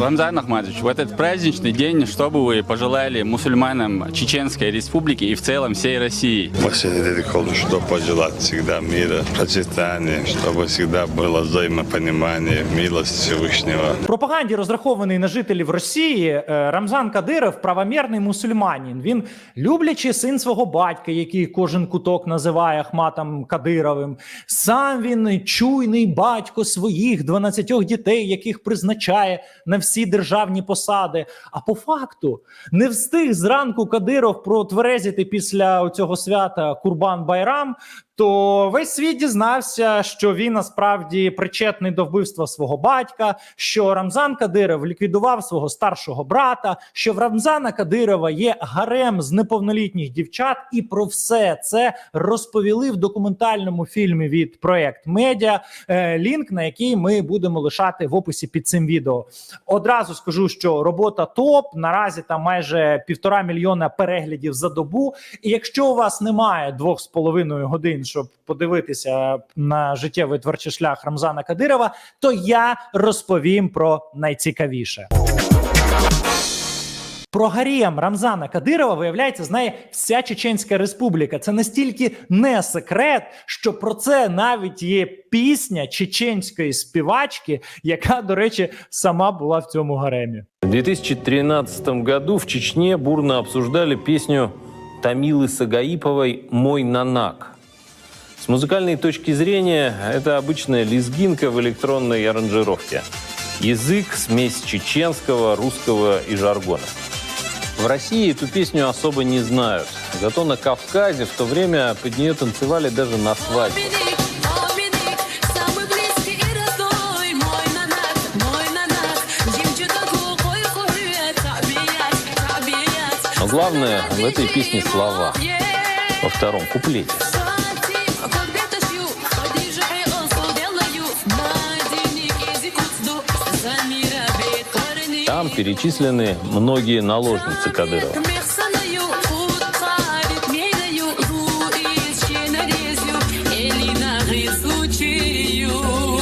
Рамзан Ахмадович, в этот праздничный день, что бы вы пожелали мусульманам Чеченской Республики и в целом всей России? Последний рекорд, что пожелать всегда мира, процветания, чтобы всегда было взаимопонимание, милость Всевышнего. В пропаганді розрахований на жителів Росії е, Рамзан Кадиров правомірний мусульманин. Він люблячий син свого батька, який кожен куток називає Ахматом Кадировим. Сам він чуйний батько своїх 12 дітей, яких призначає на всі державні посади. А по факту не встиг зранку Кадиров протверезити після цього свята Курбан Байрам. То весь світ дізнався, що він насправді причетний до вбивства свого батька, що Рамзан Кадиров ліквідував свого старшого брата, що в Рамзана Кадирова є гарем з неповнолітніх дівчат, і про все це розповіли в документальному фільмі від проект Медіа, е, лінк на який ми будемо лишати в описі під цим відео. Одразу скажу, що робота топ. Наразі там майже півтора мільйона переглядів за добу. І якщо у вас немає двох з половиною годин, щоб подивитися на життєвий творчий шлях Рамзана Кадирова, то я розповім про найцікавіше. Про гарем Рамзана Кадирова, виявляється, знає вся Чеченська Республіка. Це настільки не секрет, що про це навіть є пісня чеченської співачки, яка, до речі, сама була в цьому гаремі. В 2013 году в Чечне бурно обсуждали песню Тамилы Сагаиповой «Мой нанак». С музыкальной точки зрения, это обычная лезгинка в электронной аранжировке. Язык – смесь чеченского, русского и жаргона. В России эту песню особо не знают. Зато на Кавказе в то время под нее танцевали даже на свадьбе. Но главное в этой песне слова. Во втором куплете. Перечислены многие наложницы Кадырова.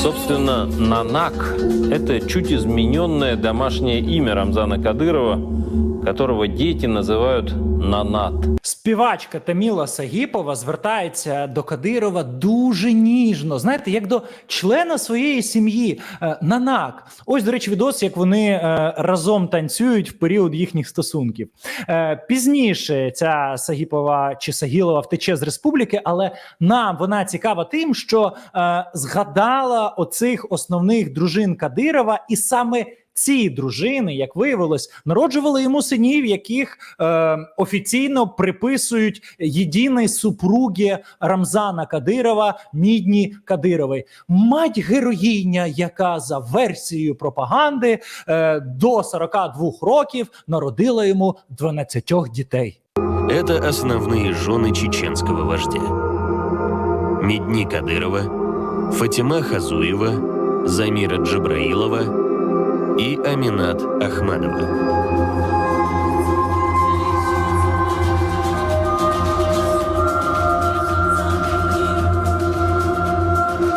Собственно, Нанак – это чуть измененное домашнее имя Рамзана Кадырова, которого дети называют Нанат. Співачка Таміла Сагіпова звертається до Кадирова дуже ніжно. Знаєте, як до члена своєї сім'ї. Е, Нанак. Ось, до речі, відос, як вони е, разом танцюють в період їхніх стосунків. Е, Пізніше ця Сагіпова чи Сагілова втече з республіки, але нам вона цікава тим, що згадала оцих основних дружин Кадирова, і саме ці дружини, як виявилось, народжували йому синів, яких е, офіційно приписують єдиної супругі Рамзана Кадирова Мідні Кадирової. Мать героїня, яка за версією пропаганди е, до 42 років народила йому 12 дітей. Это основные жены чеченского вождя. Медни Кадырова, Фатима Хазуева, Замира Джабраилова и Аминат Ахмадова.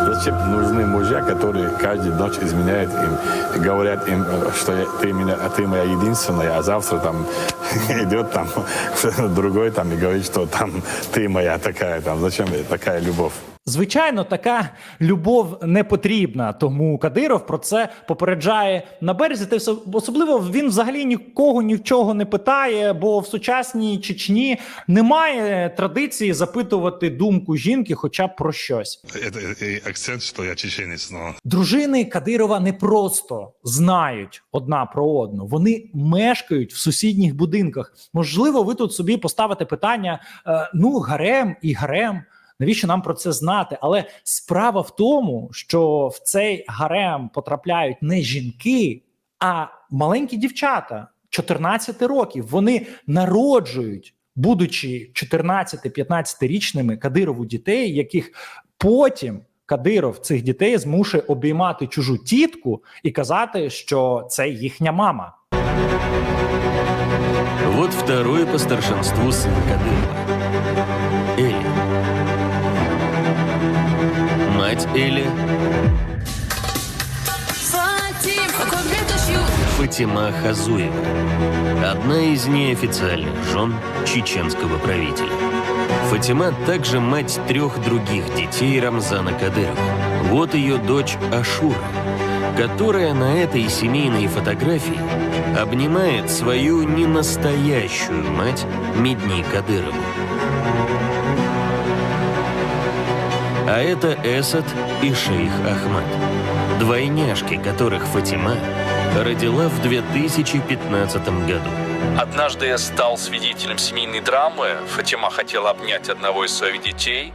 Зачем нужны мужья, которые каждую ночь изменяют им, говорят им, что я- ты, меня, а ты моя единственная, а завтра там идет там другой там и говорит, что там ты моя такая, там зачем такая любовь? Звичайно, така любов не потрібна, тому Кадиров про це попереджає на березі. Та особливо він взагалі нікого ні в чого не питає, бо в сучасній Чечні немає традиції запитувати думку жінки, хоча б про щось. Акцент, что я чеченец, но Дружини Кадирова не просто знають одна про одну, вони мешкають в сусідніх будинках. Можливо, ви тут собі поставите питання: е, ну, гарем і гарем. Навіщо нам про це знати? Але справа в тому, що в цей гарем потрапляють не жінки, а маленькі дівчата 14 років. Вони народжують, будучи 14-15-річними Кадирову дітей, яких потім Кадиров цих дітей змушує обіймати чужу тітку і казати, що це їхня мама. Вот второй по старшинству сын Кадырова. Он дождю, Фатима Хазуева, одна из неофициальных жен чеченского правителя. Фатима также мать трех других детей Рамзана Кадырова. Вот ее дочь Ашура, которая на этой семейной фотографии обнимает свою ненастоящую мать Медни Кадырову. А это Эсад и шейх Ахмад, двойняшки которых Фатима родила в 2015 году. Однажды я стал свидетелем семейной драмы. Фатима хотела обнять одного из своих детей,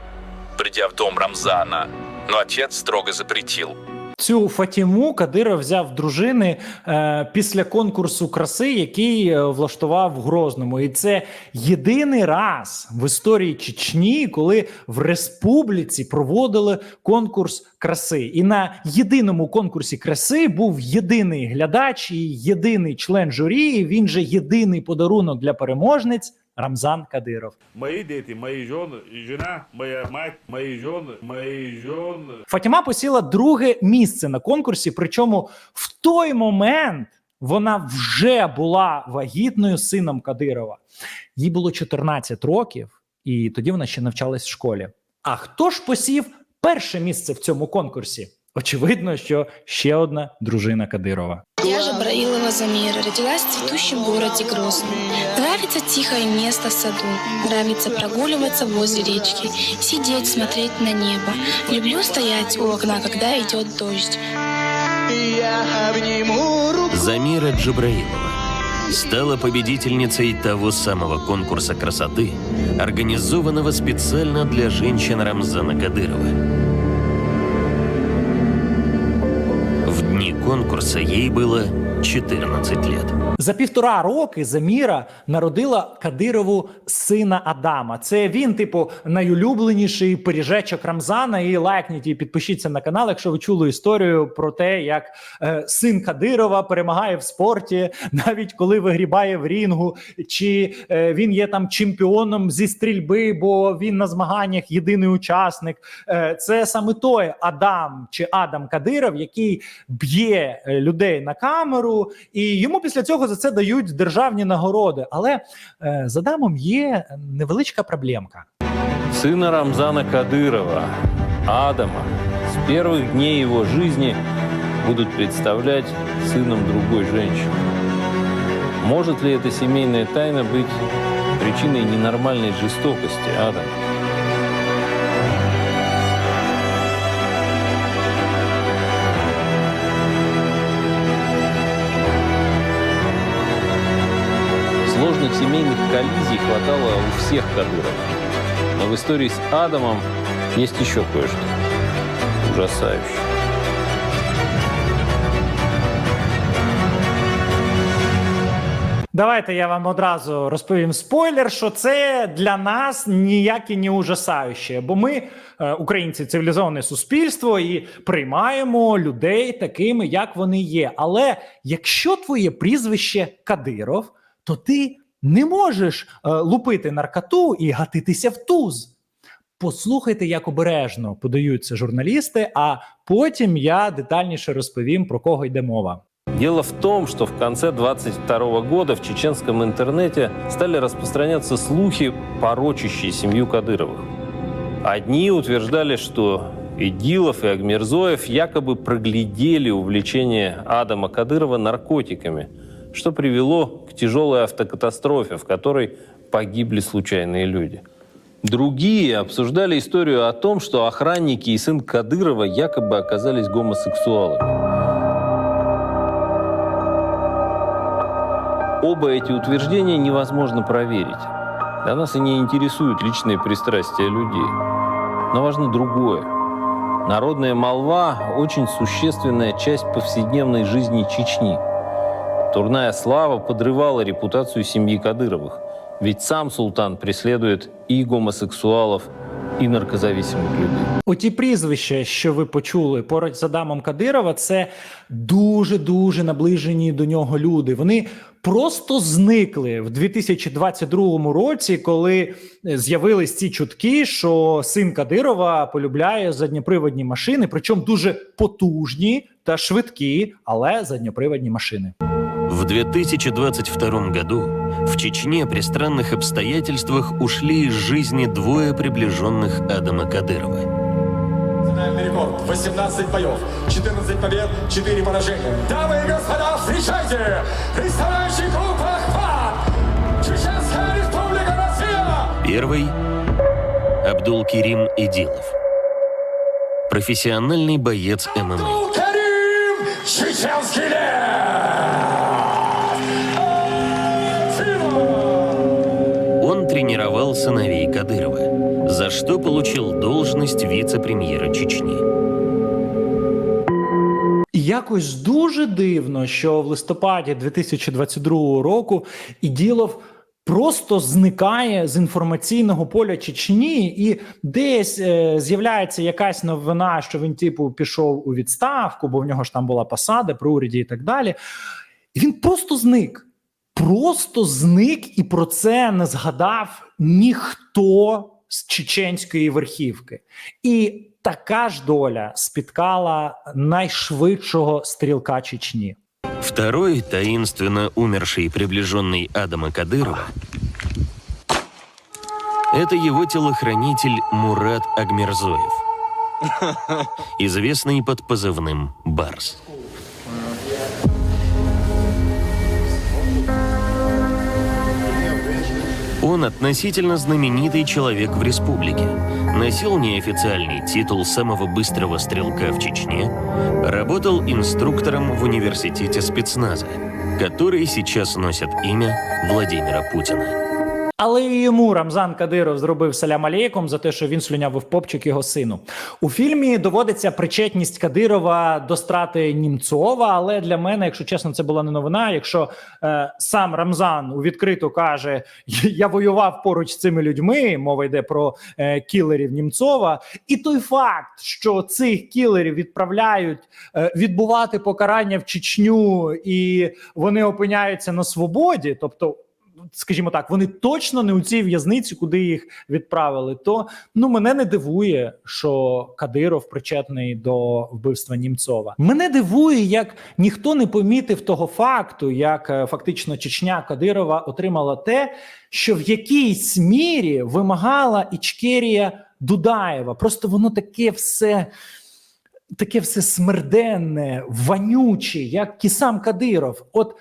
придя в дом Рамзана, но отец строго запретил. Цю Фатіму Кадиров взяв дружини е, після конкурсу краси, який е, влаштував в Грозному. І це єдиний раз в історії Чечні, коли в республіці проводили конкурс краси. І на єдиному конкурсі краси був єдиний глядач і єдиний член журі. і Він же єдиний подарунок для переможниць Рамзан Кадиров. Мои дети, мои жены, и жена, моя мать, мои жены, мои жены. Фатіма посіла друге місце на конкурсі. Причому в той момент вона вже була вагітною сином Кадирова. Їй було 14 років, і тоді вона ще навчалась в школі. А хто ж посів перше місце в цьому конкурсі? Очевидно, що ще одна дружина Кадирова. Я же Браилова Замира, родилась в цветущем городе Грозном. Нравится тихое место в саду, нравится прогуливаться возле речки, сидеть, смотреть на небо. Люблю стоять у окна, когда идет дождь. Замира Джабраилова стала победительницей того самого конкурса красоты, организованного специально для женщин Рамзана Кадырова. Конкурса ей было 14 лет. За півтора роки Заміра народила Кадирову сина Адама. Це він, типу, найулюбленіший пиріжечок Рамзана. І лайкніть і підпишіться на канал, якщо ви чули історію про те, як е, син Кадирова перемагає в спорті, навіть коли вигрібає в рінгу, чи е, він є там чемпіоном зі стрільби, бо він на змаганнях єдиний учасник. Е, це саме той Адам чи Адам Кадиров, який б'є е, людей на камеру, і йому після цього за це дають державні нагороди. Але е, з Адамом є невеличка проблемка. Сына Рамзана Кадырова, Адама, с первых дней его жизни будут представлять сыном другой женщины. Может ли эта семейная тайна быть причиной ненормальной жестокости Адама? Сложных семейных коллизий хватало у всех Кадыров. Но в истории с Адамом есть еще кое-что ужасающее. Давайте я вам одразу розповім спойлер, що це для нас ніяке не ужасаюче, бо ми, е, українці, цивілізоване суспільство, і приймаємо людей такими, як вони є. Але якщо твоє прізвище Кадиров, то ти не можеш е, лупити наркоту і гатитися в туз. Послухайте, як обережно подаються журналісти, а потім я детальніше розповім про кого йде мова. Дело в том, что в конце 22 года в чеченском интернете стали распространяться слухи, порочащие семью Кадыровых. Одни утверждали, что Идилов и Агмирзоев якобы проглядели увлечение Адама Кадырова наркотиками, что привело к тяжелой автокатастрофе, в которой погибли случайные люди. Другие обсуждали историю о том, что охранники и сын Кадырова якобы оказались гомосексуалами. Оба эти утверждения невозможно проверить. Да нас и не интересуют личные пристрастия людей. Но важно другое. Народная молва – очень существенная часть повседневной жизни Чечни. Турная слава подрывала репутацию семьи Кадыровых. Ведь сам султан преследует и гомосексуалов, і наркозависимих людей. Оті прізвища, що ви почули поруч з Адамом Кадирова, це дуже дуже наближені до нього люди. Вони просто зникли в 2022 році, коли з'явились ці чутки, що син Кадирова полюбляє задньоприводні машини, причому дуже потужні та швидкі, але задньоприводні машини. В 2022 году в Чечне при странных обстоятельствах ушли из жизни двое приближенных Адама Кадырова. Национальный рекорд. 18 боев, 14 побед, 4 поражения. Дамы и господа, встречайте! Представляющий группу «Ахват» Чеченская Республика Россия! Первый – Абдул-Керим Идилов. Профессиональный боец ММА. Карим Чеченский лев! Тренировал сыновей Кадырова, за что получил должность вице-премьера Чечни. Якось дуже дивно, що в листопаді 2022 року Іділов просто зникає з інформаційного поля Чечні, і десь е, з'являється якась новина, що він, типу, пішов у відставку, бо в нього ж там була посада при уряді і так далі. І він просто зник Просто зник, і про це не згадав ніхто з чеченської верхівки. І така ж доля спіткала найшвидшого стрілка Чечні. Второй, таинственно умерший приближенный Адама Кадырова, это его телохранитель Мурат Агмерзоев, известный под позывным «Барс». Он относительно знаменитый человек в республике. Носил неофициальный титул самого быстрого стрелка в Чечне, работал инструктором в университете спецназа, который сейчас носит имя Владимира Путина. Але і йому Рамзан Кадиров зробив салям алейкум за те, що він слюнявив попчик його сину. У фільмі доводиться причетність Кадирова до страти Німцова. Але для мене, якщо чесно, це була не новина. Якщо е, сам Рамзан у відкрито каже: Я воював поруч з цими людьми, мова йде про е, кілерів Німцова, і той факт, що цих кілерів відправляють е, відбувати покарання в Чечню, і вони опиняються на свободі, тобто скажімо так, вони точно не у цій в'язниці, куди їх відправили. То ну мене не дивує, що Кадиров причетний до вбивства Німцова. Мене дивує, як ніхто не помітив того факту, як е, фактично Чечня Кадирова отримала те, що в якійсь мірі вимагала Ічкерія Дудаєва. Просто воно таке все. Таке все смерденне, вонюче, як і сам Кадиров. От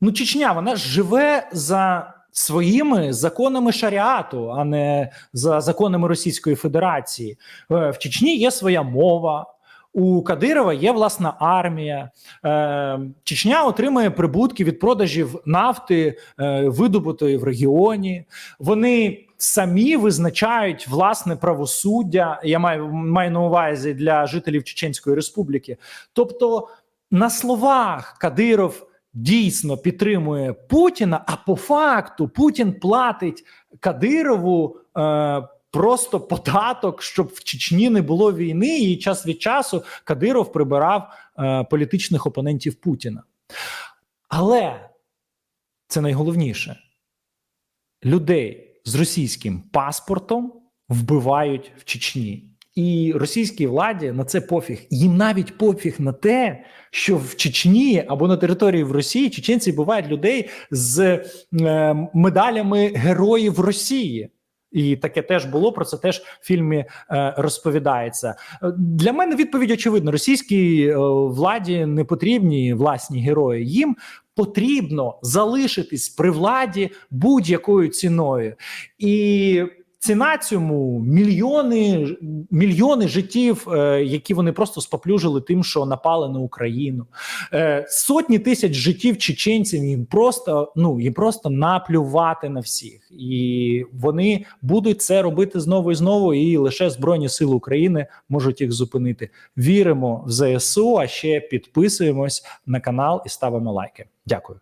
Ну, Чечня, вона живе за своїми законами шаріату, а не за законами Російської Федерації. Е, В Чечні є своя мова. У Кадирова є власна армія. Е, Чечня отримує прибутки від продажів нафти, е, видобутої в регіоні. Вони самі визначають власне правосуддя. Я маю, маю на увазі для жителів Чеченської Республіки. Тобто, на словах Кадиров дійсно підтримує Путіна, а по факту Путін платить Кадирову е, просто податок, щоб в Чечні не було війни, і час від часу Кадиров прибирав е, політичних опонентів Путіна. Але це найголовніше: людей з російським паспортом вбивають в Чечні. І російській владі на це пофіг. Їм навіть пофіг на те, що в Чечні або на території в Росії чеченці бувають людей з е, медалями героїв Росії. І таке теж було. Про це теж в фільмі е, розповідається. Е, Для мене відповідь очевидна: російській е, владі не потрібні власні герої. Їм потрібно залишитись при владі будь-якою ціною. І ціна цьому мільйони, мільйони життів, е, які вони просто споплюжили тим, що напали на Україну. Е, сотні тисяч життів чеченців їм просто ну їм просто наплювати на всіх, і вони будуть це робити знову і знову. І лише збройні сили України можуть їх зупинити. Віримо в ЗСУ. А ще підписуємось на канал і ставимо лайки. Дякую.